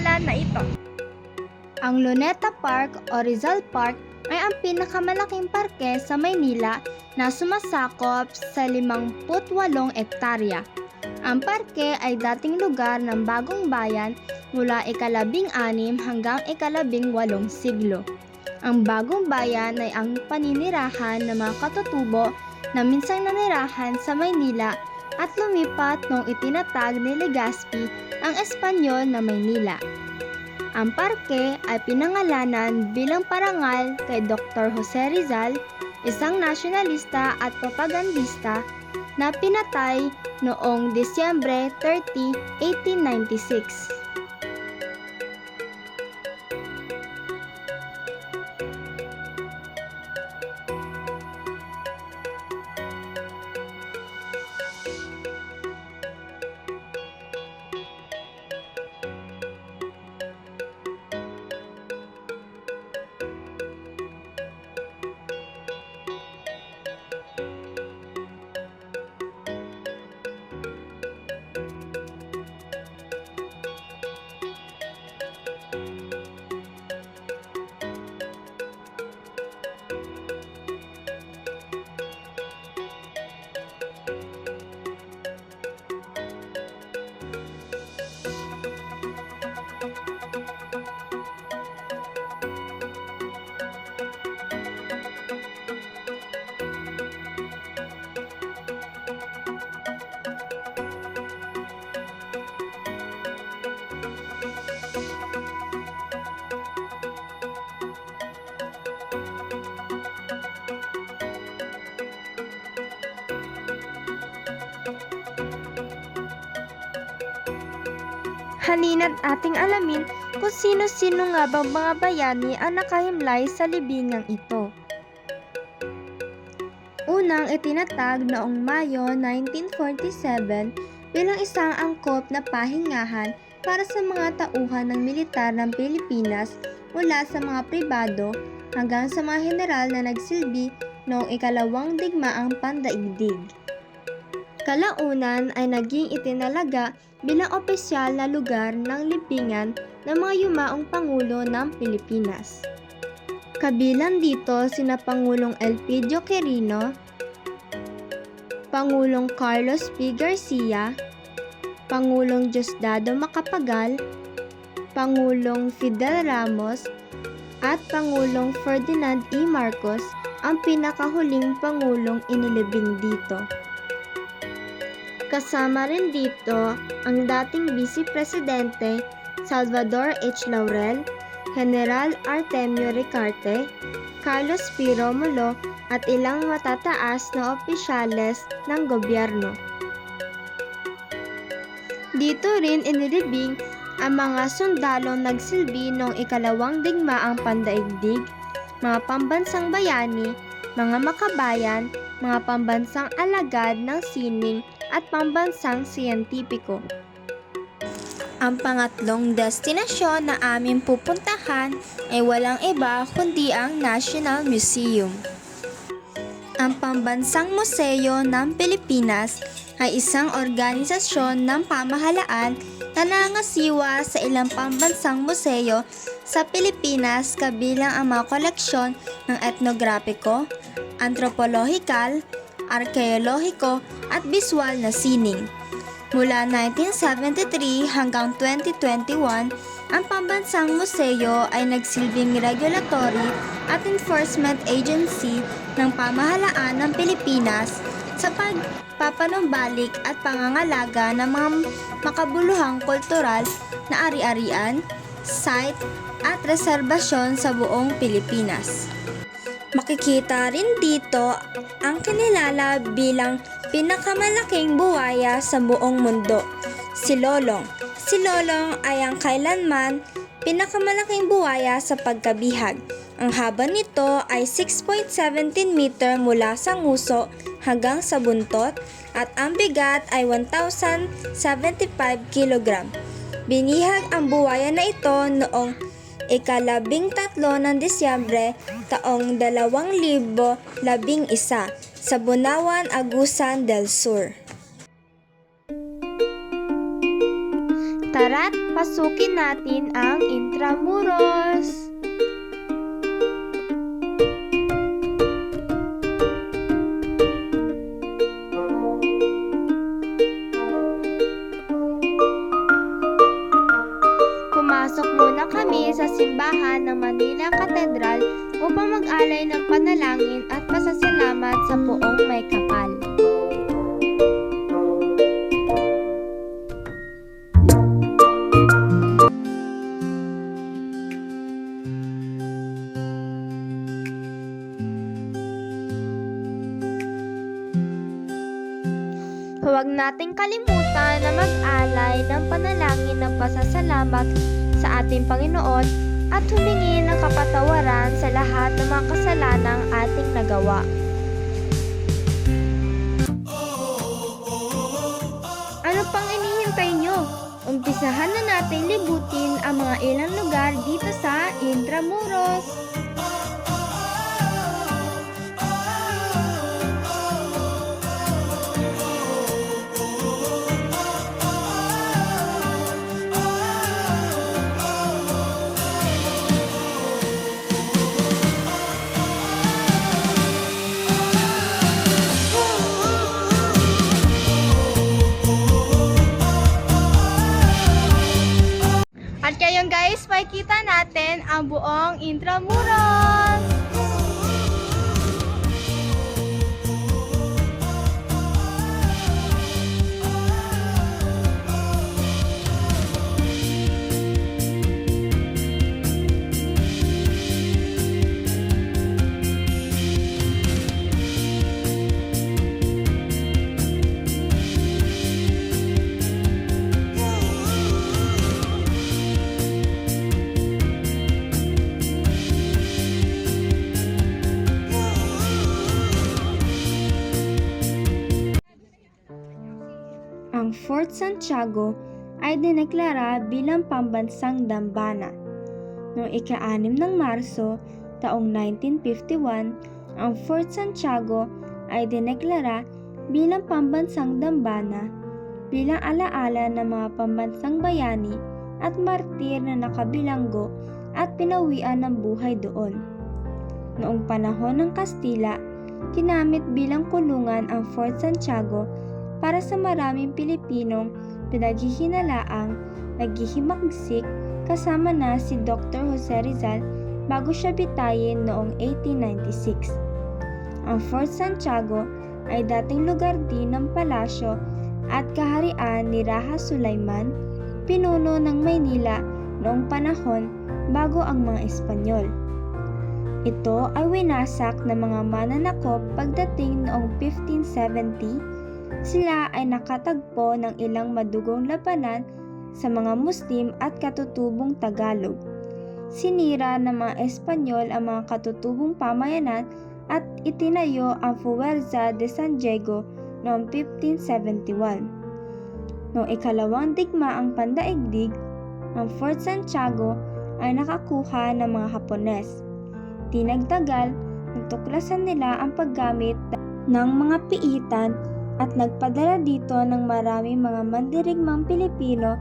pasyalan na ito. Ang Luneta Park o Rizal Park ay ang pinakamalaking parke sa Maynila na sumasakop sa 58 ektarya. Ang parke ay dating lugar ng bagong bayan mula ikalabing anim hanggang ikalabing walong siglo. Ang bagong bayan ay ang paninirahan ng mga katutubo na minsang nanirahan sa Maynila at lumipat noong itinatag ni Legazpi ang Espanyol na Maynila. Ang parke ay pinangalanan bilang parangal kay Dr. Jose Rizal, isang nasyonalista at propagandista na pinatay noong Disyembre 30, 1896. Halina't ating alamin kung sino-sino nga bang mga bayani ang nakahimlay sa libingang ito. Unang itinatag noong Mayo 1947 bilang isang angkop na pahingahan para sa mga tauhan ng militar ng Pilipinas mula sa mga pribado hanggang sa mga general na nagsilbi noong ikalawang digmaang pandaigdig. Kalaunan ay naging itinalaga bilang opisyal na lugar ng libingan ng mga yumaong Pangulo ng Pilipinas. Kabilang dito sina Pangulong Elpidio Quirino, Pangulong Carlos P. Garcia, Pangulong Diosdado Macapagal, Pangulong Fidel Ramos, at Pangulong Ferdinand E. Marcos ang pinakahuling Pangulong inilibing dito. Kasama rin dito ang dating Vice Presidente Salvador H. Laurel, General Artemio Ricarte, Carlos P. Romulo at ilang matataas na opisyales ng gobyerno. Dito rin inilibing ang mga sundalong nagsilbi noong ikalawang digmaang pandaigdig, mga pambansang bayani, mga makabayan, mga pambansang alagad ng sining at pambansang siyentipiko. Ang pangatlong destinasyon na aming pupuntahan ay walang iba kundi ang National Museum. Ang Pambansang Museo ng Pilipinas ay isang organisasyon ng pamahalaan na nangasiwa sa ilang pambansang museo sa Pilipinas kabilang ang mga koleksyon ng etnograpiko, antropolohikal, arkeolohiko at biswal na sining. Mula 1973 hanggang 2021, ang Pambansang Museo ay nagsilbing regulatory at enforcement agency ng pamahalaan ng Pilipinas sa pagpapanumbalik at pangangalaga ng mga makabuluhang kultural na ari-arian, site at reserbasyon sa buong Pilipinas. Makikita rin dito ang kinilala bilang pinakamalaking buwaya sa buong mundo, si Lolong. Si Lolong ay ang kailanman pinakamalaking buwaya sa pagkabihag. Ang haba nito ay 6.17 meter mula sa nguso hanggang sa buntot at ang bigat ay 1,075 kilogram. Binihag ang buwaya na ito noong ikalabing tatlo ng Disyembre taong 2011 sa Bunawan, Agusan del Sur. Tara't pasukin natin ang Intramuros! Nating kalimutan na mag-alay ng panalangin ng pasasalamat sa ating Panginoon at humingi ng kapatawaran sa lahat ng mga kasalanang ating nagawa. Ano pang inihintay nyo? Umpisahan na natin libutin ang mga ilang lugar dito sa Intramuros. Ang buong Intramuros! Ang Fort Santiago ay dineklara bilang pambansang dambana. Noong ika-6 ng Marso taong 1951, ang Fort Santiago ay dineklara bilang pambansang dambana bilang alaala ng mga pambansang bayani at martir na nakabilanggo at pinawian ng buhay doon. Noong panahon ng Kastila, ginamit bilang kulungan ang Fort Santiago para sa maraming Pilipinong pinaghihinalaang naghihimagsik kasama na si Dr. Jose Rizal bago siya bitayin noong 1896. Ang Fort Santiago ay dating lugar din ng palasyo at kaharian ni Raja Sulaiman, pinuno ng Maynila noong panahon bago ang mga Espanyol. Ito ay winasak ng mga mananakop pagdating noong 1570 sila ay nakatagpo ng ilang madugong labanan sa mga Muslim at katutubong Tagalog. Sinira ng mga Espanyol ang mga katutubong pamayanan at itinayo ang Fuerza de San Diego noong 1571. Noong ikalawang digmaang pandaigdig, ang Fort Santiago ay nakakuha ng mga Hapones. Di nagtagal, natuklasan nila ang paggamit ng mga piitan at nagpadala dito ng maraming mga mandirigmang Pilipino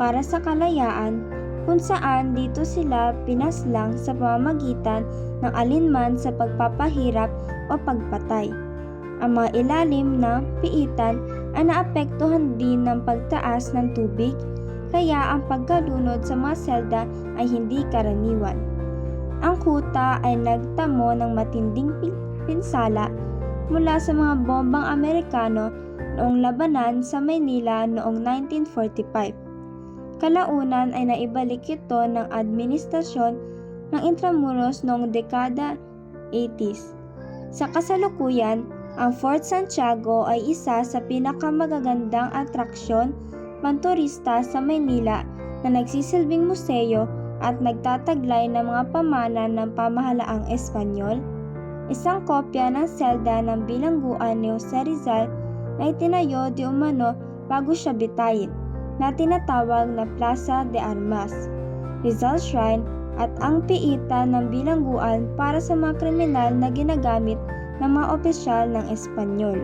para sa kalayaan kung saan dito sila pinaslang sa pamamagitan ng alinman sa pagpapahirap o pagpatay. Ang mga ilalim na piitan ay naapektuhan din ng pagtaas ng tubig kaya ang pagkalunod sa mga selda ay hindi karaniwan. Ang kuta ay nagtamo ng matinding pinsala mula sa mga bombang Amerikano noong labanan sa Maynila noong 1945. Kalaunan ay naibalik ito ng administrasyon ng Intramuros noong dekada 80s. Sa kasalukuyan, ang Fort Santiago ay isa sa pinakamagagandang atraksyon panturista sa Maynila na nagsisilbing museo at nagtataglay ng mga pamana ng pamahalaang Espanyol isang kopya ng selda ng bilangguan ni Jose Rizal na itinayo di umano bago siya bitayin na tinatawag na Plaza de Armas, Rizal Shrine at ang piitan ng bilangguan para sa mga kriminal na ginagamit ng mga opisyal ng Espanyol.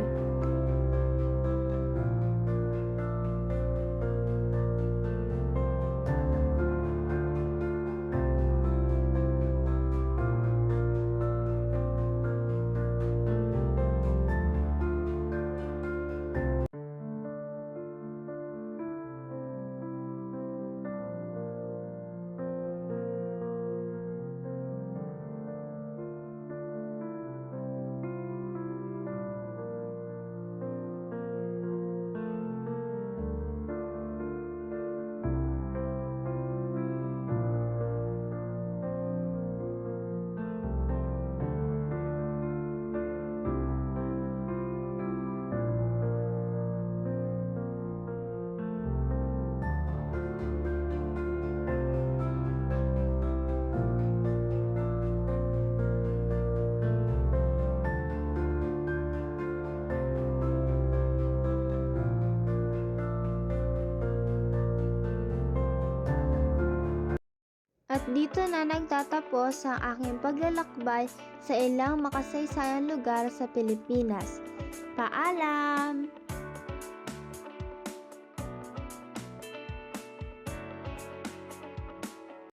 At dito na nagtatapos ang aking paglalakbay sa ilang makasaysayan lugar sa Pilipinas. Paalam!